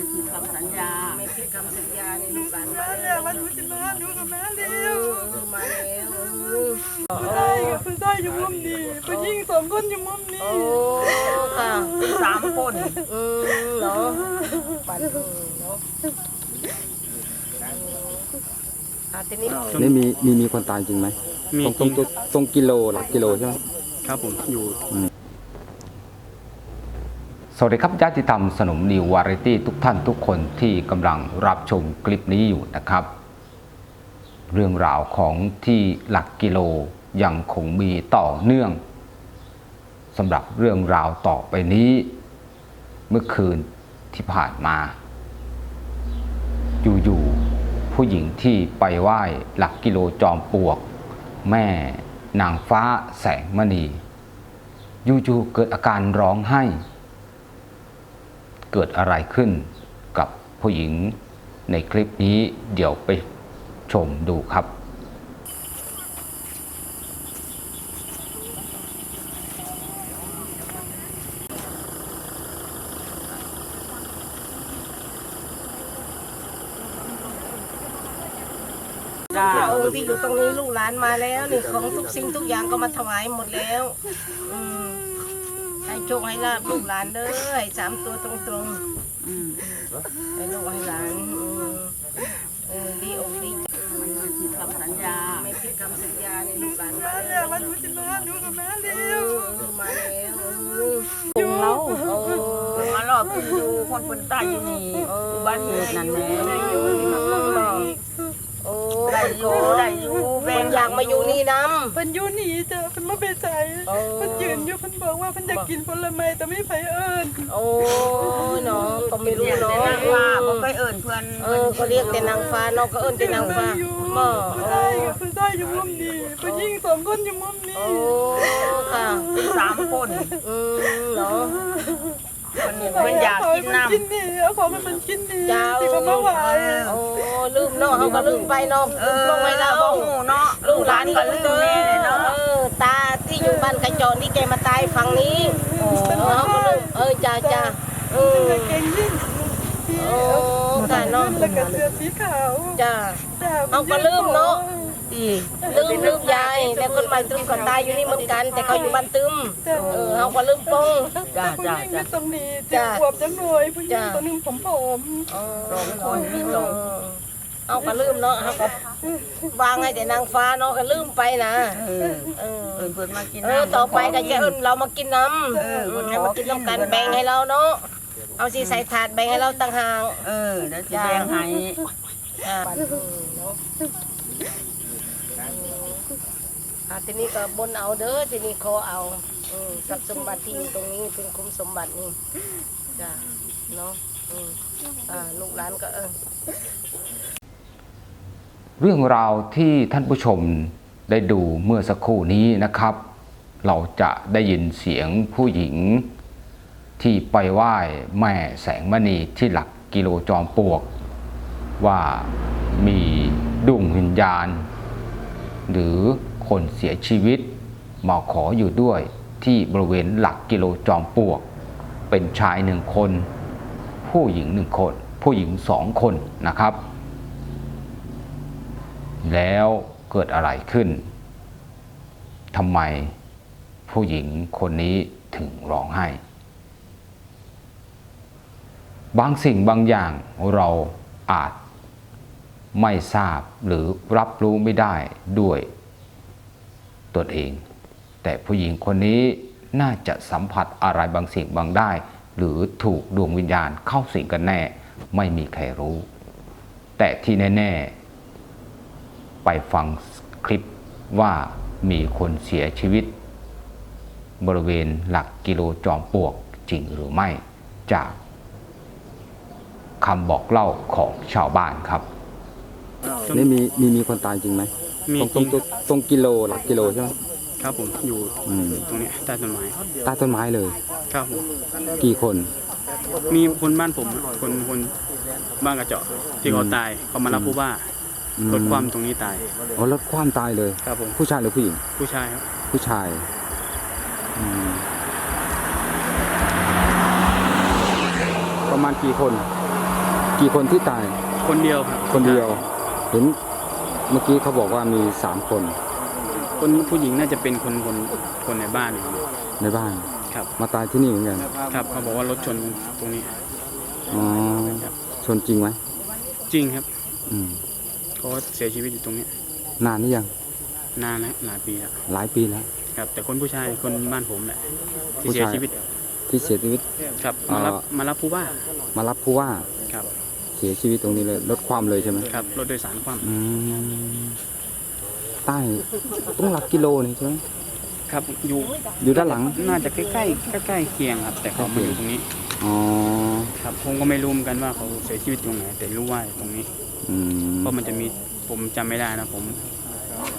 ไม่ผิดคำสัญญา ไม่ผิดคำสัญญาในลูกหลานมามาแล้แล้วววันหนูจะมาหนูกับแม่เอเร็วอมาแล้วเออได้กับผู้ชายอยู่มุมนี้ผู้หญิงสองคนอยู่มุมนี้โอ้ค่ะสามคนอืมเนาะปันเออเนาะอะทีนี้นี่มีมีมีคนตายจริงไหมมีตรงตรงจริงตรงกิโลหลักกิโลใช่ไหมครับผมอยู่ สวัสดีครับญาติธรรมสนมนิววาไรตี้ทุกท่านทุกคนที่กำลังรับชมคลิปนี้อยู่นะครับ เรื่องราวของที่หลักกิโลยังคงมีต่อเนื่องสำหรับเรื่องราวต่อไปนี้ เมื่อคืนที่ผ่านมา อยู่ๆผู้หญิงที่ไปไหว้หลักกิโลจอมปลวก แม่นางฟ้าแสงมณีอยู่ๆเกิดอาการร้องไห้ เกิดอะไรขึ้นกับผู้หญิงในคลิปนี้เดี๋ยวไปชมดูครับจ้าองค์ที่อยู่ตรงนี้ลูกหลานมาแล้วนี่ของทุกสิ่งทุกอย่างก็มาถวายหมดแล้ว อืม โชคให้ลาบลูกหลานเด้อให้สามตัวตรงๆอืมให้ลูกให้หลานอืมเออดีอกดีใจไม่ผิดคำสัญญาไม่ผิดคำสัญญาในลูกหลานมามาแล้แล้วววันหนูจะมาหนูกับม่เอเร็วอมาแล้วเออปงเราโอ้มารอบคุณดูคนคนตายอยู่นี่บ้านเหตุนั่นแหละอยู่ที่มาเมืองน อกโอ้ได้อยู่ได้อยู่เพิ่นอยากมาอยู่นี่น้เพิ่นอยู่นี่จ้ะเพิ่นมาเบใจโอ้เพิ่นยืนอยู่เพิ่นบอกว่าเพิ่นอยากกินผลไม้แต่ไม่ไผเอิ้นำโอ้ยน้องก็ไม่รู้เรียกเนาะแต่นางว่าบ่เคยเอิ่นเพื่อนเออก็เรียกแต่นางฟ้าน้องก็เอิ้นแต่นางฟ้าอยู่บ่ผู้ชายกับผู้ชายอยู่มุมนี้ผู้หญิงสองคนอยู่มุมนี้โอ้ค่ะสามคนอืมเนาะ คนเพิ่นอยากกินน้กินนี่เอาของมันเป็นกินนี่เจ้าที่เขามาไหวโอ้ลืมเนาะเขาก็ลืมไปเนาะำเอลือมลงไปแล้วบ่ฮู้เนาะลูกหลานก็ลืมแน่เลยเนาะเออตาที่อยู่บ้านกระจรที่แกมาตายฝั่งนี้เออเขาก็ลืมเออจ้าจ้าเออกางเกงยีนส์ที่โอ้ค่ะเนาะแล้วก็เสื้อสีขาวจ้าจ้ะเอาก็ลืมเนาะ อีลืมลืมยายแล้วคนใหม่ตึมก็ตายอยู่นี่เหมือนกัน แต่เขาอยู่บ้านตึมเออเขาก็ลืมปง จ้าผู้จ้าหญิงอจ้ายู่ตรงนี้เจ็จ้ะบขวบจังเลยผู้หญิงจ้ะตัวหนึงผมผมเออสองคนมีสองเอาก็ลืมเนาะเขาก็วางให้แต่นางฟ้าเนาะก็ลืมไปนะเออเออเอิ่นเพิ่นมากินเออน้ำต่อไปก็จะเอิ้นเรามากินน้ำเออให้มากินน้ำกันแบ่งให้เราเนาะเอาสิใส่ถาดแบ่งให้เราต่างหาก เออแล้วสิแบ่งให้อ่า อาทีนี้ก็บนเอาเด้อทีนี้ขอเอาอืมทรัพย์สมบัติที่อยู่ตรงนี้เป็นคุ้มสมบัตินี่จ้ะเนาะอืมอ่าลูกหลานก็เออ เรื่องราวที่ท่านผู้ชมได้ดูเมื่อสักครู่นี้นะครับ เราจะได้ยินเสียงผู้หญิง ที่ไปไหว้แม่แสงมณีที่หลักกิโลจอมปลวก ว่ามีดวงวิญญาณ หรือคนเสียชีวิตมาขออยู่ด้วยที่บริเวณหลักกิโลจอมปลวก เป็นชายหนึ่งคน ผู้หญิงหนึ่งคน ผู้หญิงสองคนนะครับ แล้วเกิดอะไรขึ้นทำไมผู้หญิงคนนี้ถึงร้องไห้ บางสิ่งบางอย่างเราอาจ ไม่ทราบหรือรับรู้ไม่ได้ด้วยตนเอง แต่ผู้หญิงคนนี้น่าจะสัมผัสอะไรบางสิ่งบางได้ หรือถูกดวงวิญญาณเข้าสิงกันแน่ ไม่มีใครรู้ แต่ที่แน่ ๆ ไปฟังคลิปว่ามีคนเสียชีวิต บริเวณหลักกิโลจอมปวกจริงหรือไม่จากคำบอกเล่าของชาวบ้านครับ นี่มีมีมีคนตายจริงไหมมีตรงจตรริงงตรงตรงกิโลหลักกิโลใช่ไหมครับผมอยู่อืมตรงเนี้ยใต้ต้นไม้ใต้ต้นไม้เลย ครับผมกี่คน มีคนบ้านผมคนคนบ้านกระเจาะที่เขาตายเขามารับผู้ว่าอืมรถความตรงนี้ตายอ๋อรถคว่ำตายเลย ครับผมผู้ชายหรือผู้หญิง ผู้ชายครับผู้ชายอืมประมาณกี่คน กี่คนที่ตาย คนเดียวครับคนเดียว เห็นเมื่อกี้เขาบอกว่ามีสามคน คนผู้หญิงน่าจะเป็นคนคนคนในบ้านครับ ในบ้าน ครับ มาตายที่นี่เหมือนกันครับเขาบอกว่ารถชนตรงนี้ อ๋อ ชนจริงไหมจริงครับ อืมเขาเสียชีวิตอยู่ตรงนี้ นานนี่ยัง นานแล้วหลายปีแล้วหลายปีแล้ว ครับ แต่คนผู้ชายคนบ้านผมแหละที่ผู้เสียชายชีวิต ที่เสียชีวิต ครับ มารับเอ่อมารับผู้ว่า มารับผู้ว่า ครับ เสียชีวิตตรงนี้เลยลดความเลยใช่ไหมครับรถโดยสารความอืมใต้ต้องหลักกิโลนี่ใช่ไหมครับอยู่อยู่ด้านหลัง น่าจะใกล้ๆใกล้ๆเคียงครับ แต่เขามาอยู่ตรงนี้อ๋อครับผมก็ไม่รู้เหมือนกันว่าเขาเสียชีวิตตรงไหนแต่รู้ว่าตรงนี้อืมเพราะมันจะมีผมจำไม่ได้นะผม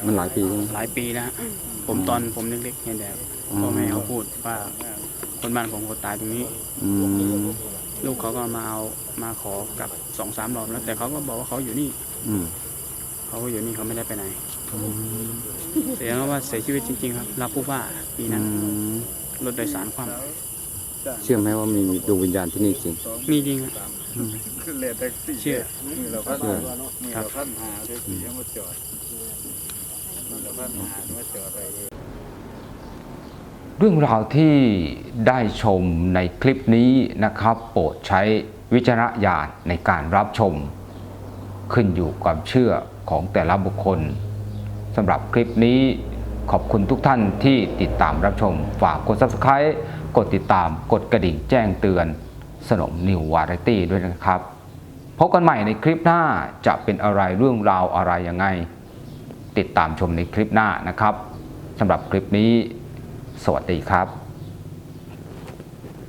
มันหลายปีใช่ไหม หลายปีแล้วฮะผมตอนผมเล็กๆเห็นแต่อ๋อพ่อแม่เขาพูดว่าคนบ้านผมเขาตายตรงนี้ อืม ลูกเขาก็มาเอามาขอกลับสองสามรอบแล้วแต่เขาก็บอกว่าเขาอยู่นี่ อืมเขาก็อยู่นี่เขาไม่ได้ไปไหนแสดงว่าเสียชีวิตจริง ๆ ครับรับผู้ว่าปีอืนั้นมรถโดยสารความเชื่อไหมว่ามีดวงวิญญาณที่นี่จริง มีจริงครับเชื่อเชื่อครับเรื่อ รื่องราวที่ได้ชมในคลิปนี้นะครับ โปรดใช้วิจารณญาณในการรับชม ขึ้นอยู่กับเชื่อของแต่ละบุคคลสำหรับคลิปนี้ขอบคุณทุกท่านที่ติดตามรับชม ฝากกด subscribe กดติดตามกดกระดิ่งแจ้งเตือน สนมนิววาไรตี้ด้วยนะครับ พบกันใหม่ในคลิปหน้าจะเป็นอะไรเรื่องราวอะไรยังไง ติดตามชมในคลิปหน้านะครับสำหรับคลิปนี้ สวัสดีครับ